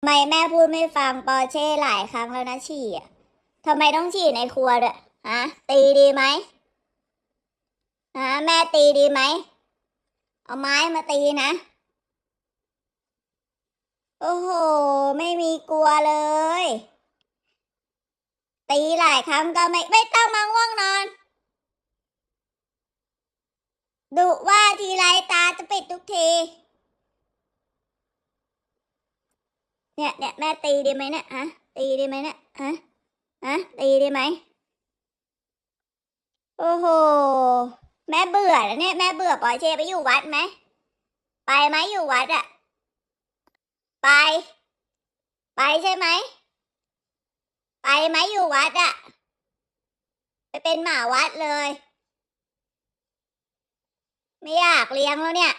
ทำไมแม่พูดไม่ฟังปอเช่หลายครั้งแล้วนะฉี่อะทำไมต้องฉี่ในครัวด้วยฮะตีดีไหมฮะแม่ตีดีไหมเอาไม้มาตีนะ โอ้โห ไม่มีกลัวเลย ตีหลายครั้งก็ไม่ไม่ต้องมาง่วงนอนดุว่าทีไรตาจะปิดทุกที เนี่ยเนี่ยแม่ตีดีไหมเนี่ยฮะตีดีไหมเนี่ยฮะฮะตีดีไหมโอ้โหแม่เบื่อแล้วเนี่ยแม่เบื่อปล่อยเชไปอยู่วัดไหมไปไหมอยู่วัดอะไป ไปใช่ไหมไปไหมอยู่วัดอะไปเป็นหมาวัดเลย ไม่อยากเลี้ยงแล้วเนี่ย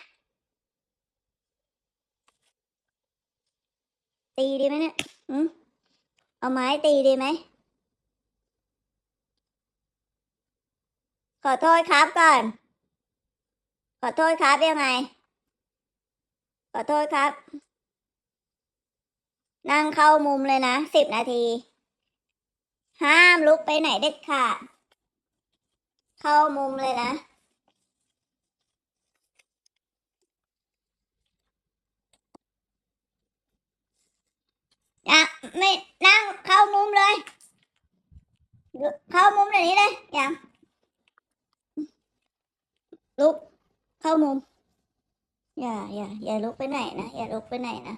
ตีดีไหมเนี่ยอืมเอาไม้ตีดีไหม ขอโทษครับก่อน ขอโทษครับยังไง ขอโทษครับ นั่งเข้ามุมเลยนะสิบนาที ห้ามลุกไปไหนเด็ดขาด เข้ามุมเลยนะ อะ ไม่นั่งเข้ามุมเลย เข้ามุมแบบนี้เลยอย่างลุกเข้ามุม อย่าอย่าอย่าลุกไปไหนนะอย่าลุกไปไหนนะ